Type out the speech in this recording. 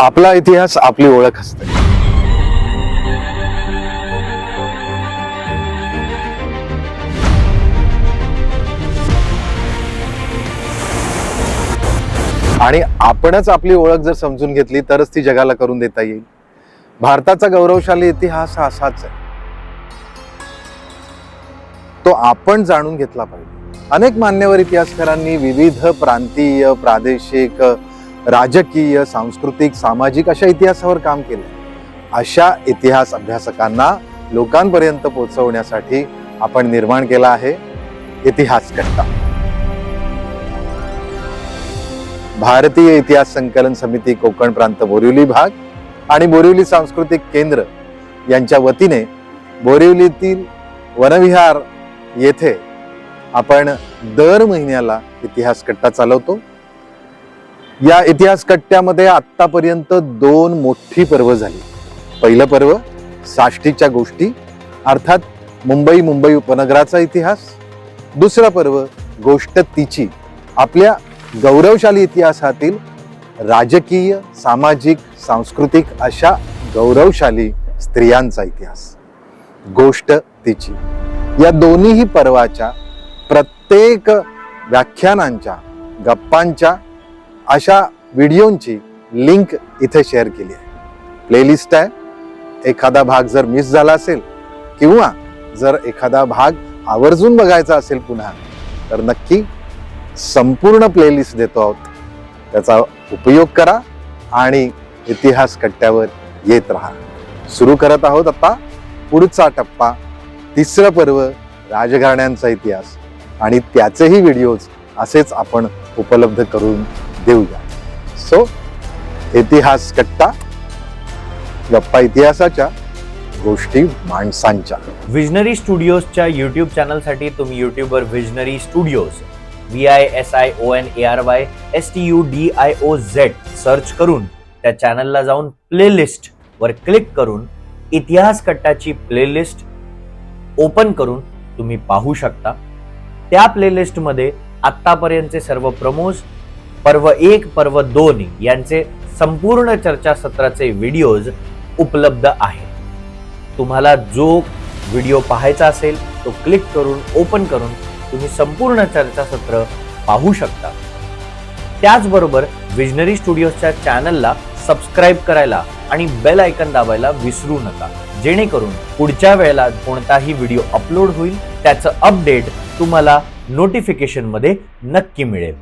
आपला इतिहास आपली ओळख असते. आणि आपणच आपली ओळख जर समजून घेतली तरच ती जगाला करून देता येईल. भारताचा गौरवशाली इतिहास हा असाच आहे. तो आपण जाणून घेतला पाहिजे. अनेक मान्यवर इतिहासकारांनी विविध प्रांतीय प्रादेशिक राजकीय सांस्कृतिक सामाजिक अशा इतिहासावर काम केले अशा इतिहास अभ्यासकांना लोकांपर्यंत पोहोचवण्यासाठी आपण निर्माण केला आहे इतिहास कट्टा भारतीय इतिहास संकलन समिती कोकण प्रांत बोरिवली भाग आणि बोरिवली सांस्कृतिक केंद्र यांच्या वतीने बोरिवलीतील वनविहार येथे आपण दर महिन्याला इतिहास कट्टा चालवतो. या इतिहास कट्ट्यामध्ये आत्तापर्यंत दोन मोठी पर्व झाली. पहिलं पर्व साष्टीच्या गोष्टी अर्थात मुंबई मुंबई उपनगराचा इतिहास. दुसरं पर्व गोष्ट तिची आपल्या गौरवशाली इतिहासातील राजकीय सामाजिक सांस्कृतिक अशा गौरवशाली स्त्रियांचा इतिहास. गोष्ट तिची. या दोन्हीही पर्वाच्या प्रत्येक व्याख्यानांच्या गप्पांच्या अशा व्हिडिओंची लिंक इथे शेअर केली आहे. प्लेलिस्ट आहे. एखादा भाग जर मिस झाला असेल किंवा जर एखादा भाग आवर्जून बघायचा असेल पुन्हा तर नक्की संपूर्ण प्लेलिस्ट देतो आहोत. त्याचा उपयोग करा आणि इतिहास कट्ट्यावर येत राहा. सुरू करत आहोत आता पुढचा टप्पा तिसरं पर्व राजघराण्यांचा इतिहास. आणि त्याचेही व्हिडिओज असेच आपण उपलब्ध करून देऊया. सो इतिहास कट्टा गप्पा इतिहासाच्या गोष्टी माणसांच्या. विजनरी स्टुडिओजच्या यूट्यूब चॅनलसाठी तुम्ही यूट्यूबवर visionary studios V I S I O N A R Y S T U D I O Z search करून त्या चॅनलला जाऊन प्लेलिस्ट वर क्लिक करून इतिहास कट्टाची प्लेलिस्ट ओपन करून तुम्ही पाहू शकता. त्या प्लेलिस्टमध्ये आत्तापर्यंतचे सर्व प्रमोज पर्व एक पर्व दोन यांचे संपूर्ण चर्चासत्राचे व्हिडिओज उपलब्ध आहेत. तुम्हाला जो व्हिडिओ पाहायचा असेल तो क्लिक करून ओपन करून तुम्ही संपूर्ण चर्चासत्र पाहू शकता. त्याचबरोबर विजनरी स्टुडिओच्या चॅनलला सबस्क्राईब करायला आणि बेल आयकन दाबायला विसरू नका. जेणेकरून पुढच्या वेळेला कोणताही व्हिडिओ अपलोड होईल त्याचं अपडेट तुम्हाला नोटिफिकेशनमध्ये नक्की मिळेल.